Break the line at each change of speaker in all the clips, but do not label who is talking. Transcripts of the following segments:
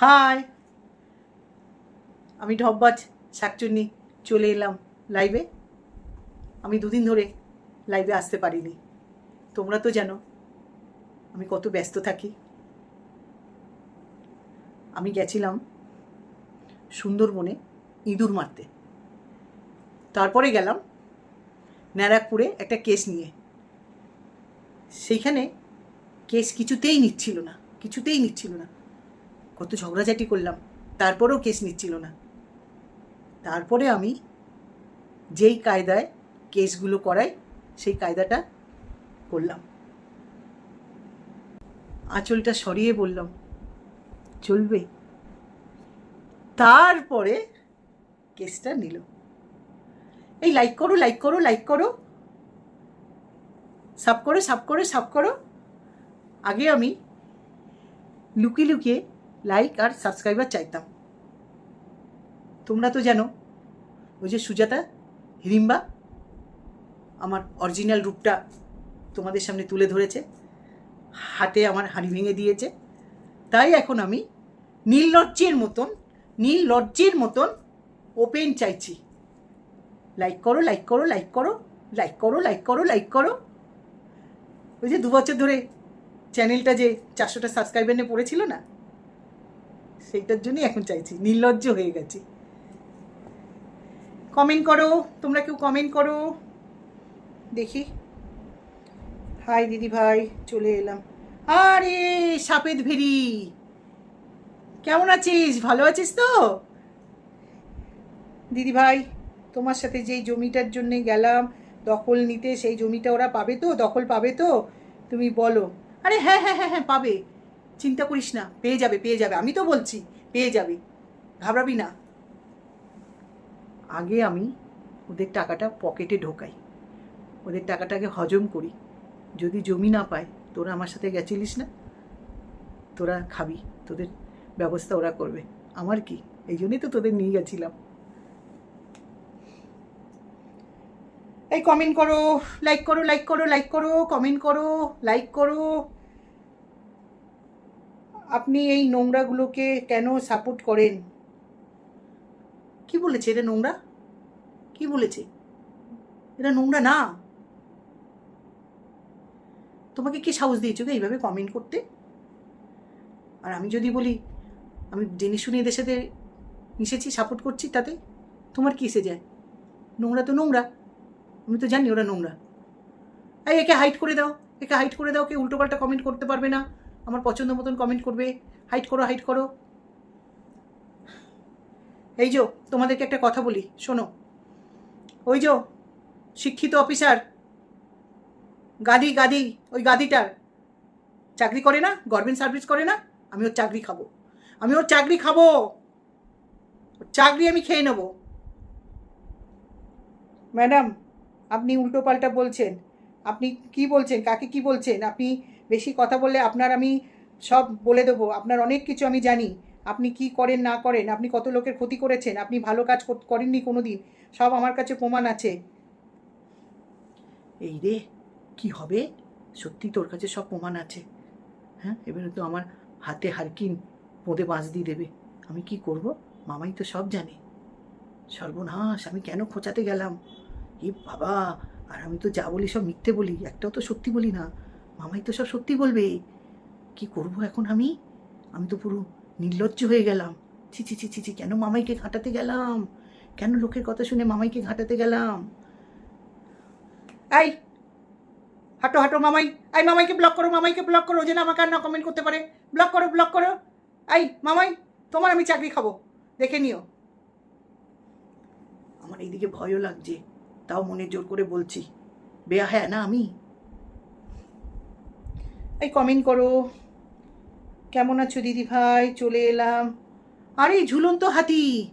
High. আমি ঢব্বাজ শাকচুন্নি চলে এলাম লাইভে আমি দুদিন ধরে লাইভে আসতে পারিনি। তোমরা তো জানো, আমি কত ব্যস্ত থাকি। আমি গেছিলাম সুন্দরবনে ইঁদুর মারতে। তারপরে গেলাম ন্যারাকপুরে একটা কেস নিয়ে। সেইখানে কেস কিছুতেই নিচ্ছিল না, কিছুতেই নিচ্ছিল না। কত ঝগড়াঝাটি করলাম, তারপরেও কেস নিচ্ছিল না। তারপরে আমি যেই কায়দায় কেসগুলো করাই, সেই কায়দাটা করলাম। আঁচলটা সরিয়ে বললাম, চলবে। তারপরে কেসটা নিল। এই লাইক করো লাইক করো লাইক করো। সাব করো সাব করো সাব করো। আগে আমি লুকিয়ে লুকিয়ে লাইক আর সাবস্ক্রাইবার চাইতাম। তোমরা তো জানো, ওই যে সুজাতা, হিরিম্বা, আমার অরিজিনাল রূপটা তোমাদের সামনে তুলে ধরেছে, হাতে আমার হাঁড়ি ভেঙে দিয়েছে। তাই এখন আমি নীল লজ্জের মতন, নীল লজ্জের মতন ওপেন চাইছি। লাইক করো লাইক করো লাইক করো লাইক করো লাইক করো লাইক করো। ওই যে দু বছর ধরে চ্যানেলটা যে চারশোটা সাবস্ক্রাইবার নিয়ে পড়েছিল না? সেইটার জন্যই এখন চাইছি, নির্লজ্জ হয়ে গেছি। কমেন্ট করো, তোমরা কেউ কমেন্ট করো। দেখি। হাই দিদি ভাই, চলে এলাম। আরে সাপেদ ভেরি কেমন আছিস? ভালো আছিস তো? দিদি ভাই, তোমার সাথে যেই জমিটার জন্য গেলাম, দখল নিতে, সেই জমিটা ওরা পাবে তো? দখল পাবে তো? তুমি বলো। আরে হ্যাঁ হ্যাঁ হ্যাঁ হ্যাঁ পাবে। চিন্তা করিস না, পেয়ে যাবে পেয়ে যাবে। আমি তো বলছি, পেয়ে যাবে। ঘাবড়াবি না। আগে আমি ওদের টাকাটা পকেটে ঢোকাই। ওদের টাকাটাকে হজম করি। যদি জমি না পায় তোরা আমার সাথে গেছিলিস না? তোরা খাবি, তোদের ব্যবস্থা ওরা করবে। আমার কি? এই জন্যই তো তোদের নিয়ে গেছিলাম। এই কমেন্ট করো লাইক করো লাইক করো লাইক করো কমেন্ট করো লাইক করো। আপনি এই নোংরাগুলোকে কেন সাপোর্ট করেন? কি বলেছে এটা নোংরা? কি বলেছে? এটা নোংরা না। তোমাকে কে সাহস দিয়েছ গো এইভাবে কমেন্ট করতে? আর আমি যদি বলি, আমি জেনে শুনে এদের সাথে মিশেছি সাপোর্ট করছি, তাতে তোমার কি এসে যায়? নোংরা তো নোংরা। আমি তো জানি ওরা নোংরা। এই, একে হাইট করে দাও। একে হাইট করে দাও, কে উল্টোপাল্টা কমেন্ট করতে পারবে না। আমার পছন্দ মতন কমেন্ট করবে। হাইট করো হাইট করো। এই যো, তোমাদেরকে একটা কথা বলি, শোনো। ওই যো, শিক্ষিত অফিসার গাদি গাদি, ওই গাদিটার, চাকরি করে না? গভর্নমেন্ট সার্ভিস করে না? আমি ওর চাকরি খাব। আমি ওর চাকরি খাব। চাকরি আমি খেয়ে নেব। ম্যাডাম, আপনি উল্টো পাল্টা বলছেন। আপনি কি বলছেন? কাকে কি বলছেন? আপনি বেশি কথা বললে আপনার আমি সব বলে দেবো। আপনার অনেক কিছু আমি জানি। আপনি কি করেন, না করেন, আপনি কত লোকের ক্ষতি করেছেন, আপনি ভালো কাজ করেননি কোনো দিন সব আমার কাছে প্রমাণ আছে। এই রে, কি হবে? সত্যি তোর কাছে সব প্রমাণ আছে। হ্যাঁ এবারে তো আমার হাতে হারকিন পোঁদে বাঁশ দিয়ে দেবে। আমি কি করব? মামাই তো সব জানে। সর্বনাশ, আমি কেন খোঁচাতে গেলাম? এ বাবা, আর আমি তো যা বলি সব মিথ্যে বলি, একটাও তো সত্যি বলি না। মামাই তো সব সত্যি বলবে। কি করব এখন আমি? আমি তো পুরো নির্লজ্জ হয়ে গেলাম। ছি ছি ছি ছি ছি, কেন মামাইকে ঘাটাতে গেলাম? কেন লোকের কথা শুনে মামাইকে ঘাটাতে গেলাম? এই, হাঁটো হাঁটো মামাই। এই, মামাইকে ব্লক করো, মামাইকে ব্লক করো। যেন আমাকে আর না কমেন্ট করতে পারে। ব্লক করো ব্লক করো। এই, মামাই, তোমার আমি চাকরি খাব। দেখে নিও। আমার এইদিকে ভয়ও লাগছে। তাও মনে জোর করে বলছি। বেয়া হ্যাঁ না আমি? এই কমেন্ট করো। কেমন আছো দিদি ভাই? চলে এলাম। আরে, ঝুলন্ত হাতি!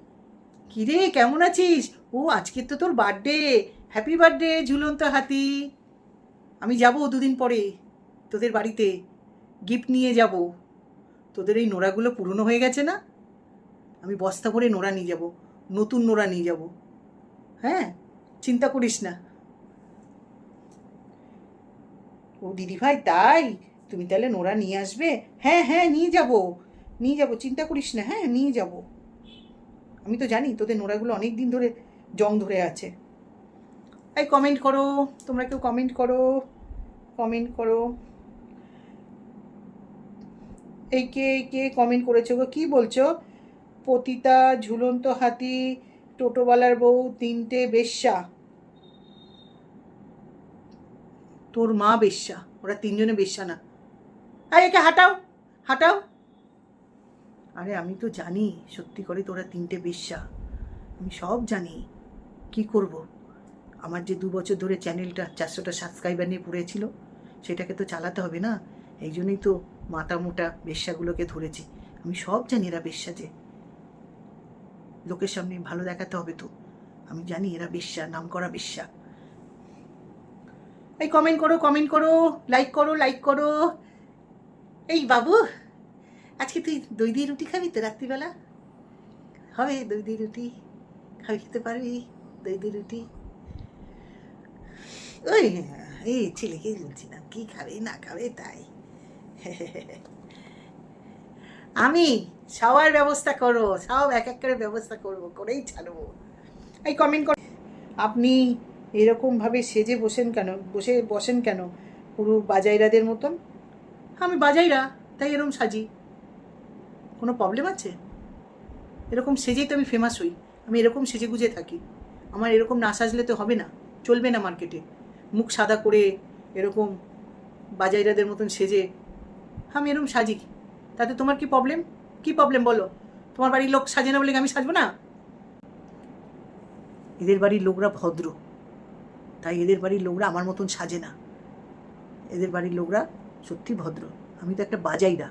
কিরে, কেমন আছিস? ও, আজকে তো তোর বার্থডে হ্যাপি বার্থডে ঝুলন্ত হাতি! আমি যাব দুদিন পরে তোদের বাড়িতে। গিফট নিয়ে যাব। তোদের এই নোড়াগুলো পুরনো হয়ে গেছে না? আমি বস্তা ভরে নোড়া নিয়ে যাব। নতুন নোড়া নিয়ে যাব। হ্যাঁ চিন্তা করিস না। ও দিদি ভাই, তাই? তুমি তাহলে নোরা নিয়ে আসবে? হ্যাঁ হ্যাঁ নিয়ে যাব। নিয়ে যাব, চিন্তা করিস না হ্যাঁ নিয়ে যাব। আমি তো জানি তোদের নোরাগুলো অনেক দিন ধরে জং ধরে আছে। এই কমেন্ট করো, তোমরা কেউ কমেন্ট করো কমেন্ট করো। এই কে কে কমেন্ট করেছ গো? কী বলছো? পতিতা, ঝুলন্ত হাতি, টোটোওয়ালার বউ, তিনটে বেশ্যা। তোর মা বেশ্যা, ওরা তিনজনে বেশ্যা না। আরে একে হাঁটাও হাঁটাও। আরে আমি তো জানি, সত্যি করে তোরা তিনটে বেশ্যা। আমি সব জানি, কি করব? আমার যে দু বছর ধরে চ্যানেলটা চারশোটা সাবস্ক্রাইবার নিয়ে পড়েছিল সেটাকে তো চালাতে হবে না? এই জন্যই তো মাথা মোটা বেশ্যাগুলোকে ধরেছি। আমি সব জানি এরা বেশ্যা যে। লোকের সামনে ভালো দেখাতে হবে তো। আমি জানি এরা বেশ্যা নাম করা বেশ্যা। এই কমেন্ট করো কমেন্ট করো লাইক করো লাইক করো। এই বাবু, আজকে তুই দই দিয়ে রুটি খাবি তো রাত্রিবেলা? হবে দই দিয়ে রুটি। খাবি, খেতে পারবি দই দিয়ে রুটি। ওই, এই ছেলেকে বলছিলাম, কি খাবে, না খাবে তাই। আমি সবার ব্যবস্থা করো, সব এক এক করে ব্যবস্থা করব, করেই ছাড়বো। এই কমেন্ট কর আপনি এরকমভাবে সেজে বসেন কেন? বসে বসেন কেন? পুরো বাজাইরাদের মতন? আমি বাজাইরা, তাই এরকম সাজি। কোনো প্রবলেম আছে? এরকম সেজেই তো আমি ফেমাস হই। আমি এরকম সেজে গুজে থাকি। আমার এরকম না সাজলে তো হবে না। চলবে না মার্কেটে মুখ সাদা করে এরকম বাজাইরাদের মতন সেজে আমি এরকম সাজি। তাতে তোমার কি প্রবলেম কি প্রবলেম বলো? তোমার বাড়ির লোক সাজে না বলে আমি সাজবো না? এদের বাড়ির লোকরা ভদ্র। তাই এদের বাড়ির লোকরা আমার মতন সাজে না। এদের বাড়ির লোকরা সত্যি ভদ্র। আমি তো একটা বাজাইরা।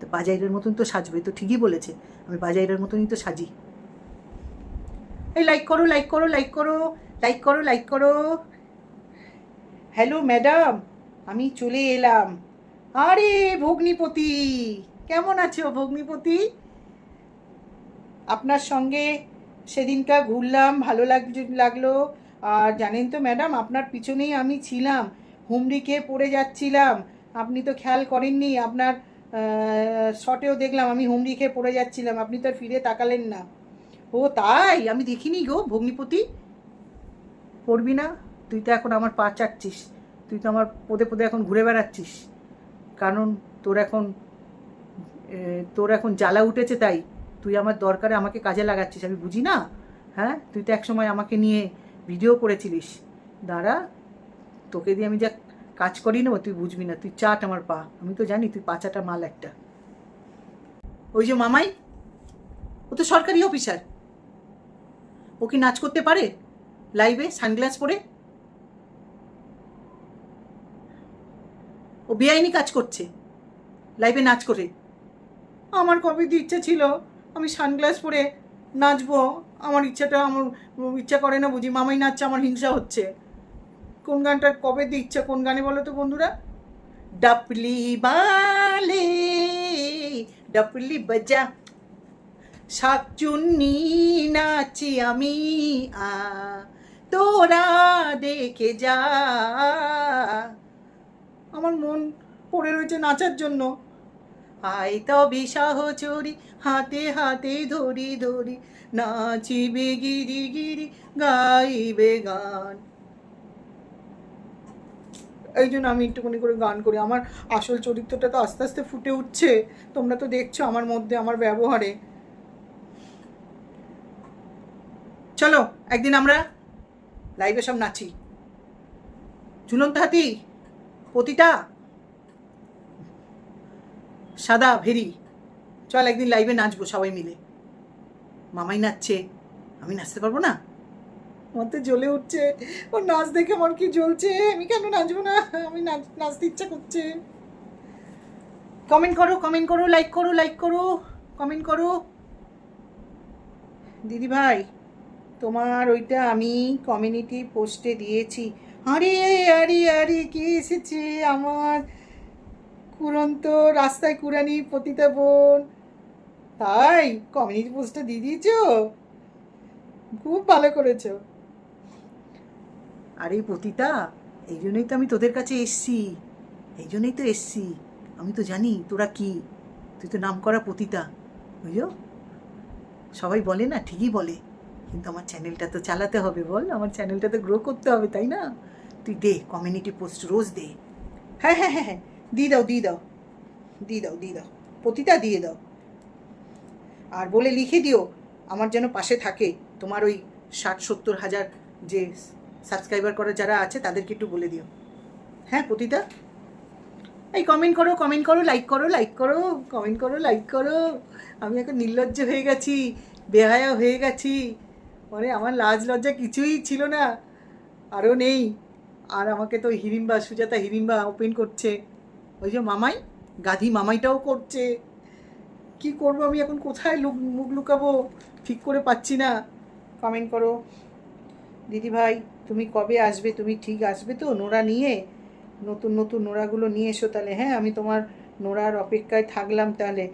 তো বাজাইরার মতন তো সাজবে, তো ঠিকই বলেছে। আমি বাজাইরার মতনই তো সাজি। এই লাইক করো লাইক করো লাইক করো লাইক করো লাইক করো। হ্যালো ম্যাডাম আমি চলে এলাম। আরে, ভগ্নিপতি, কেমন আছো ভগ্নিপতি? আপনার সঙ্গে সেদিনকা ঘুরলাম, ভালো লাগ, লাগল। আর জানেন তো ম্যাডাম আপনার পিছনেই আমি ছিলাম। হুমড়ি খেয়ে পড়ে যাচ্ছিলাম। আপনি তো খেয়াল করেননি, আপনার শটেও দেখলাম আমি হুমড়ি খেয়ে পড়ে যাচ্ছিলাম, আপনি তো আর ফিরে তাকালেন না। ও তাই? আমি দেখিনি গো, ভগ্নিপতি। পড়বি না, তুই তো এখন আমার পা চাটছিস তুই তো আমার পদে পদে এখন ঘুরে বেড়াচ্ছিস। কারণ তোর এখন তোর এখন জ্বালা উঠেছে তাই, তুই আমার দরকারে আমাকে কাজে লাগাচ্ছিস, আমি বুঝি না? হ্যাঁ? তুই তো একসময় আমাকে নিয়ে ভিডিও করেছিলিস। দাঁড়া তোকে দিয়ে আমি যা কাজ করি নেব, তুই বুঝবি না, তুই চাট আমার পা। আমি তো জানি তুই পাচাটা মাল একটা। ওই যে মামাই, ও তো সরকারি অফিসার। ও কি নাচ করতে পারে? লাইভে, সানগ্লাস পরে? ও বেআইনি কাজ করছে, লাইভে নাচ করে। আমার কবে ইচ্ছা ছিল, আমি সানগ্লাস পরে নাচবো। আমার ইচ্ছাটা, আমার ইচ্ছা করে না বুঝি, মামাই নাচছে, আমার হিংসা হচ্ছে। কোন গানটা কবে দিয়ে ইচ্ছা কোন গানে বলো তো বন্ধুরা? ডাপলি বালে, ডাপলি বাজা। শাকচুন্নি নাচি আমি, আ, তোরা দেখে যা। আমার মন পড়ে রয়েছে নাচার জন্য। আয় তবে সহচরি, হাতে হাতে ধরি ধরি, নাচিবে গিরি গিরি, গাইবে গান। এই জন্য আমি একটুখানি করে গান করি। আমার আসল চরিত্রটা তো আস্তে আস্তে ফুটে উঠছে। তোমরা তো দেখছ আমার মধ্যে, আমার ব্যবহারে। চলো, একদিন আমরা লাইভে সব নাচি ঝুলন্ত হাতি পতিটা সাদা ভেরি। চল একদিন লাইভে নাচবো সবাই মিলে। মামাই নাচছে, আমি নাচতে পারব না? আমার তো জ্বলে উঠছে। ওর নাচ দেখে আমার কি জ্বলছে? আমি কেন নাচবো না? আমি নাচ, নাচতে ইচ্ছা করছে। কমেন্ট করো কমেন্ট করো লাইক করো লাইক করো কমেন্ট করো। দিদি ভাই, তোমার ওইটা আমি কমিউনিটি পোস্টে দিয়েছি। আরে আরে আরে, কে এসেছে আমার? কুরন্ত রাস্তায় কুরানি পতিতা বোন। তাই কমিউনিটি পোস্টটা দিয়ে দিয়েছ? খুব ভালো করেছ। আরে পতিতা, এই জন্যই তো আমি তোদের কাছে এসছি। এই জন্যই তো এসছি। আমি তো জানি, তোরা কি? তুই তো নাম করা পতিতা, বুঝলো? সবাই বলে না, ঠিকই বলে। কিন্তু আমার চ্যানেলটা তো চালাতে হবে বল, আমার চ্যানেলটা তো গ্রো করতে হবে, তাই না? তুই দে কমিউনিটি পোস্ট রোজ দে। হ্যাঁ হ্যাঁ হ্যাঁ হ্যাঁ দিয়ে দাও দিয়ে দাও। দিয়ে দাও দিয়ে দাও। পতিতা, দিয়ে দাও। আর বলে লিখে দিও, আমার যেন পাশে থাকে। তোমার ওই ষাট সত্তর হাজার যে সাবস্ক্রাইবার করা যারা আছে, তাদেরকে একটু বলে দিও। হ্যাঁ প্রতিটা? এই কমেন্ট করো কমেন্ট করো লাইক করো লাইক করো কমেন্ট করো লাইক করো। আমি এখন নির্লজ্জ হয়ে গেছি, বেহায়া হয়ে গেছি। মানে আমার লাজ লজ্জা কিছুই ছিল না, আরও নেই। আর আমাকে তো হিরিম্বা, সুজাতা হিরিম্বা ওপেন করছে। ওই যে মামাই, গাধি মামাইটাও করছে। কি করব আমি এখন? কোথায় লুক, মুখ লুকাবো? ঠিক করে পাচ্ছি না। কমেন্ট করো। দিদি ভাই তুমি কবে আসবে, তুমি ঠিক আসবে তো? নোড়া নিয়ে, নতুন নতুন নোড়াগুলো নিয়ে এসো তাহলে। হ্যাঁ আমি তোমার নোড়ার অপেক্ষায় থাকলাম তাহলে।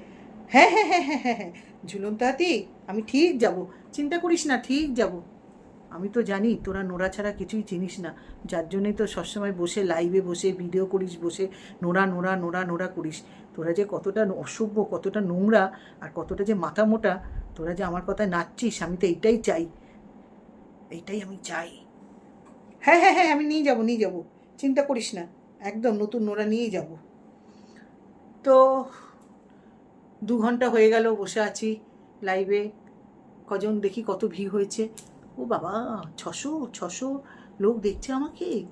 হ্যাঁ হ্যাঁ হ্যাঁ হ্যাঁ হ্যাঁ হ্যাঁ ঝুলন্ত হাতি আমি ঠিক যাব। চিন্তা করিস না, ঠিক যাব। আমি তো জানি তোরা নোড়া ছাড়া কিছুই চিনিস না। যার জন্যই তো সবসময় বসে লাইভে বসে ভিডিও করিস, বসে নোড়া নোড়া নোড়া নোড়া করিস। তোরা যে কতটা অসভ্য কতটা নোংরা আর কতটা যে মাথা মোটা, তোরা যে আমার কথায় নাচছিস, আমি তো এইটাই চাই। এইটাই আমি চাই। হ্যাঁ হ্যাঁ হ্যাঁ আমি নিয়ে যাব নিয়ে যাব। চিন্তা করিস না। একদম নতুন নোরা নিয়েই যাব। তো দু ঘণ্টা হয়ে গেল, বসে আছি লাইভে কজন দেখি কত ভিড় হয়েছে। ও বাবা, ছশো ছশো লোক দেখছে আমাকে।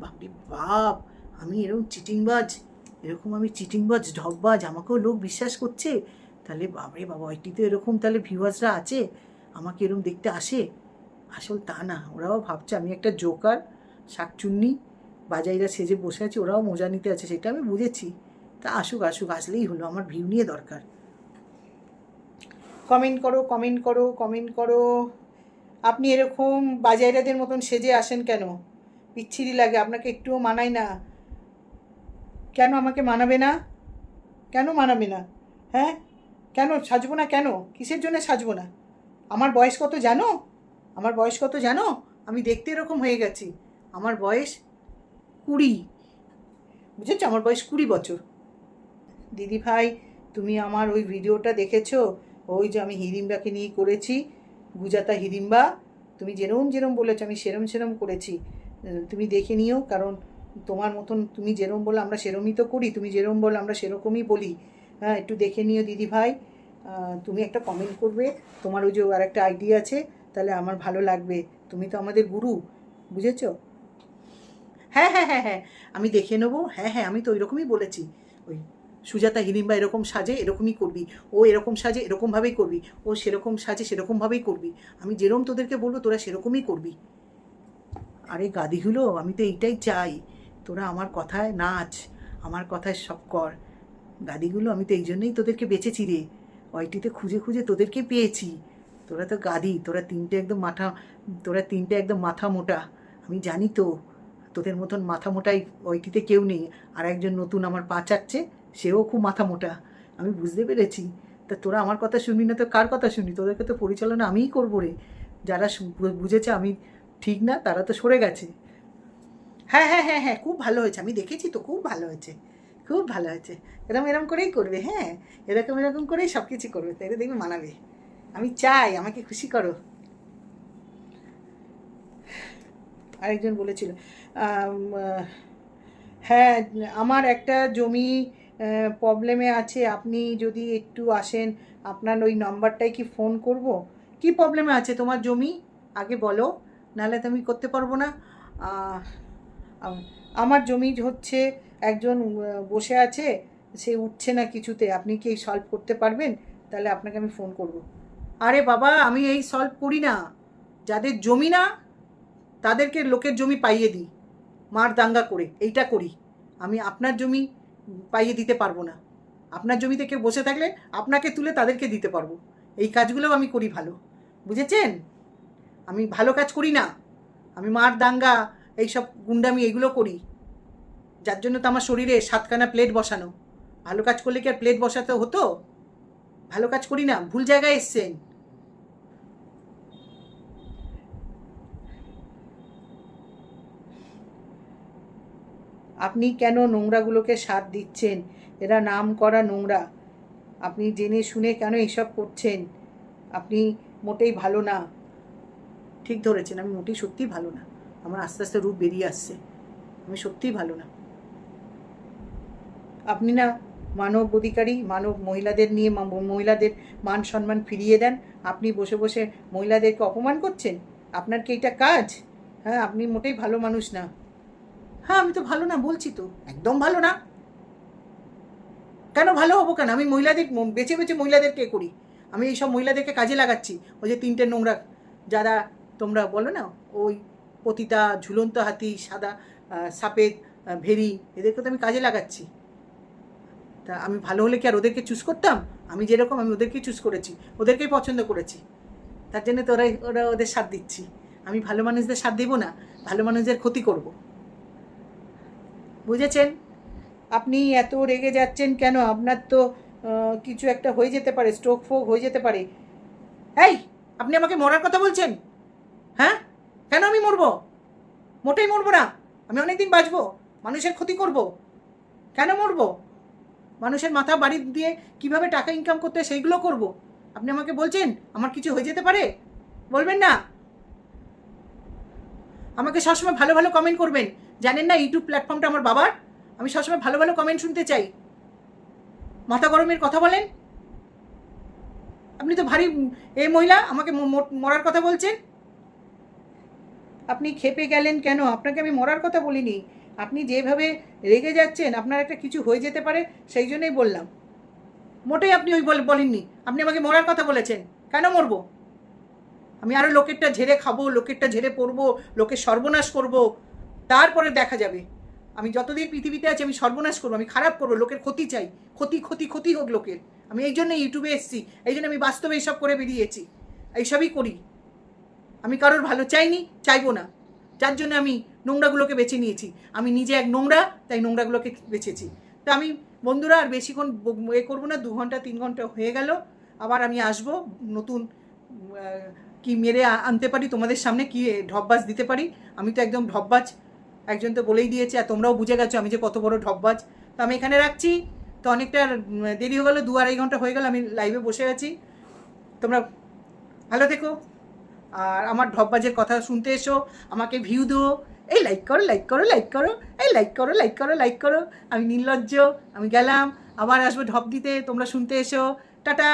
বাপরে বাপ, আমি এরকম চিটিংবাজ, এরকম আমি চিটিংবাজ, ঢপবাজ, আমাকেও লোক বিশ্বাস করছে? তাহলে বাপরে বাবা ওইটিতে এরকম তাহলে ভিউয়ার্সরা আছে? আমাকে এরকম দেখতে আসে? আসল তা না, ওরাও ভাবছে আমি একটা জোকার শাকচুন্নি, বাজাইরা সেজে বসে আছে, ওরাও মজা নিতে আছে, সেটা আমি বুঝেছি। তা আসুক আসুক, আসলেই হলো, আমার ভিউ নিয়ে দরকার। কমেন্ট করো কমেন্ট করো কমেন্ট করো। আপনি এরকম বাজাইরাদের মতন সেজে আসেন কেন? বিচ্ছিরি লাগে, আপনাকে একটুও মানায় না। কেন আমাকে মানাবে না? কেন মানাবে না? হ্যাঁ? কেন সাজবো না কেন? কিসের জন্য সাজবো না? আমার বয়স কত জানো? আমার বয়স কত জানো? আমি দেখতে এরকম হয়ে গেছি। আমার বয়স কুড়ি। বুঝেছ? আমার বয়স কুড়ি বছর। দিদি ভাই, তুমি আমার ওই ভিডিওটা দেখেছ? ওই যে আমি হিড়িম্বাকে নিয়ে করেছি, গুজাতা হিড়িম্বা তুমি যেরম যেরম বলেছ, আমি সেরম সেরম করেছি। তুমি দেখে নিও, কারণ তোমার মতন তুমি যেরম বলো আমরা সেরমই তো করি, তুমি যেরম বলো আমরা সেরকমই বলি। হ্যাঁ একটু দেখে নিও দিদি ভাই। তুমি একটা কমেন্ট করবে। তোমার ওই যে আর একটা আইডিয়া আছে তাহলে আমার ভালো লাগবে। তুমি তো আমাদের গুরু, বুঝেছ? হ্যাঁ হ্যাঁ হ্যাঁ হ্যাঁ আমি দেখে নেব। হ্যাঁ হ্যাঁ আমি তো ওই রকমই বলেছি। ওই সুজাতা হিড়িম্বা এরকম সাজে এরকমই করবি। ও এরকম সাজে এরকমভাবেই করবি। ও সেরকম সাজে সেরকমভাবেই করবি। আমি যেরকম তোদেরকে বলব, তোরা সেরকমই করবি। আরে গাদিগুলো, আমি তো এইটাই চাই। তোরা আমার কথায় নাচ, আমার কথায় সব কর। গাদিগুলো, আমি তো এই জন্যই তোদেরকে বেঁচেছি রে। ওইটিতে খুঁজে খুঁজে তোদেরকে পেয়েছি। তোরা তো গাদি, তোরা তিনটে একদম মাথা, তোরা তিনটে একদম মাথা মোটা। আমি জানি তো, তোদের মতন মাথা মোটাই ওইটিতে কেউ নেই। আর একজন নতুন আমার পা চাচ্ছে সেও খুব মাথা মোটা। আমি বুঝতে পেরেছি। তা তোরা আমার কথা শুনবি না তো কার কথা শুনি তোদেরকে তো পরিচালনা আমিই করব রে। যারা বুঝেছে আমি ঠিক না, তারা তো সরে গেছে। হ্যাঁ হ্যাঁ হ্যাঁ হ্যাঁ খুব ভালো হয়েছে। আমি দেখেছি তো, খুব ভালো হয়েছে। খুব ভালো হয়েছে। এরকম এরকম করেই করবে হ্যাঁ। এরকম এরকম করেই সব কিছু করবে। তাই দেখবে মানাবে। আমি চাই, আমাকে খুশি করো। আরেকজন বলেছিল হ্যাঁ আমার একটা জমি প্রবলেমে আছে, আপনি যদি একটু আসেন, আপনার ওই নাম্বারটায় কি ফোন করব? কি প্রবলেমে আছে তোমার জমি? আগে বলো, নাহলে তো আমি করতে পারব না। আমার জমি হচ্ছে একজন বসে আছে, সে উঠছে না কিছুতে, আপনি কি সলভ করতে পারবেন? তাহলে আপনাকে আমি ফোন করব। আরে বাবা, আমি এই সলভ করি না। যাদের জমি না, তাদেরকে লোকের জমি পাইয়ে দিই। মার দাঙ্গা করে, এইটা করি। আমি আপনার জমি পাইয়ে দিতে পারব না। আপনার জমিতে কেউ বসে থাকলে আপনাকে তুলে তাদেরকে দিতে পারব। এই কাজগুলোও আমি করি ভালো। বুঝেছেন? আমি ভালো কাজ করি না। আমি মার দাঙ্গা, এইসব গুন্ডামি এগুলো করি। যার জন্য তো আমার শরীরে সাতখানা প্লেট বসানো। ভালো কাজ করলে কি আর প্লেট বসাতে হতো? ভালো কাজ করি না। ভুল জায়গায় এসছেন। আপনি কেন নোংরাগুলোকে সাথ দিচ্ছেন? এরা নাম করা নোংরা। আপনি জেনে শুনে কেন এইসব করছেন? আপনি মোটেই ভালো না। ঠিক ধরেছেন, আমি মোটেই সত্যিই ভালো না। আমার আস্তে আস্তে রূপ বেরিয়ে আসছে। আমি সত্যিই ভালো না। আপনি না মানব অধিকারী, মানব মহিলাদের নিয়ে মহিলাদের মান সম্মান ফিরিয়ে দেন। আপনি বসে বসে মহিলাদেরকে অপমান করছেন? আপনার কি এটা কাজ? হ্যাঁ আপনি মোটেই ভালো মানুষ না। হ্যাঁ আমি তো ভালো না, বলছি তো। একদম ভালো না। কেন ভালো হব কেন? আমি মহিলাদের বেছে বেছে মহিলাদেরকে করি। আমি এইসব মহিলাদেরকে কাজে লাগাচ্ছি। ওই যে তিনটে নোংরা, যারা তোমরা বলো না, ওই পতিতা, ঝুলন্ত হাতি, সাদা সাপেদ ভেরি এদেরকে তো আমি কাজে লাগাচ্ছি। তা আমি ভালো হলে কি আর ওদেরকে চুজ করতাম? আমি যেরকম, আমি ওদেরকেই চুজ করেছি। ওদেরকেই পছন্দ করেছি। তার জন্য তো ওরাই, ওরা ওদের সাথ দিচ্ছি। আমি ভালো মানুষদের সাথ দেবো না, ভালো মানুষদের ক্ষতি করব। বুঝেছেন? আপনি এত রেগে যাচ্ছেন কেন? আপনার তো কিছু একটা হয়ে যেতে পারে স্ট্রোক ফোক হয়ে যেতে পারে। এই, আপনি আমাকে মরার কথা বলছেন? হ্যাঁ? কেন আমি মরবো? মোটেই মরবো না। আমি অনেকদিন বাঁচবো, মানুষের ক্ষতি করব। কেন মরবো? মানুষের মাথা বাড়ি দিয়ে কীভাবে টাকা ইনকাম করতে সেইগুলো করব। আপনি আমাকে বলছেন, আমার কিছু হয়ে যেতে পারে? বলবেন না। আমাকে সবসময় ভালো ভালো কমেন্ট করবেন। জানেন না ইউটিউব প্ল্যাটফর্মটা আমার বাবার? আমি সবসময় ভালো ভালো কমেন্ট শুনতে চাই। মাথা গরমের কথা বলেন। আপনি তো ভারী এ মহিলা, আমাকে মরার কথা বলছেন। আপনি খেপে গেলেন কেন? আপনাকে আমি মরার কথা বলিনি। আপনি যেভাবে রেগে যাচ্ছেন, আপনার একটা কিছু হয়ে যেতে পারে, সেই জন্যই বললাম। মোটেই আপনি ওই বলে, বলেননি। আপনি আমাকে মরার কথা বলেছেন। কেন মরবো? আমি আরও লোকেরটা ঝেড়ে খাব, লোকেরটা ঝেড়ে পড়ব, লোকের সর্বনাশ করব। তারপরে দেখা যাবে। আমি যতদিন পৃথিবীতে আছি, আমি সর্বনাশ করব, আমি খারাপ করব, লোকের ক্ষতি চাই। ক্ষতি ক্ষতি ক্ষতি হোক লোকের। আমি এই জন্য ইউটিউবে এসেছি, এই জন্য আমি বাস্তবে এইসব করে বেরিয়েছি। এইসবই করি। আমি কারোর ভালো চাইনি, চাইব না। যার জন্য আমি নোংরাগুলোকে বেছে নিয়েছি। আমি নিজে এক নোংরা, তাই নোংরাগুলোকে বেছেছি। তা আমি, বন্ধুরা, আর বেশিক্ষণ এ করব না, দু ঘণ্টা, তিন ঘণ্টা হয়ে গেল। আবার আমি আসব, নতুন কি মেরে আনতে পারি, তোমাদের সামনে কি ঢপবাজ দিতে পারি? আমি তো একদম ঢপবাজ একজন তো বলেই দিয়েছে, আর তোমরাও বুঝে গেছো আমি যে কত বড় ঢপবাজ তো আমি এখানে রাখছি। তো অনেকটা দেরি হয়ে গেলো, দু আড়াই ঘণ্টা হয়ে গেল, আমি লাইভে বসে আছি। তোমরা ভালো থেকো। আর আমার ঢপবাজের কথা শুনতে এসো, আমাকে ভিউ দিও। এই লাইক করো লাইক করো লাইক করো, এই লাইক করো লাইক করো লাইক করো। আমি নির্লজ্জ, আমি গেলাম। আবার আসব ঢপ দিতে, তোমরা শুনতে এসো। টাটা!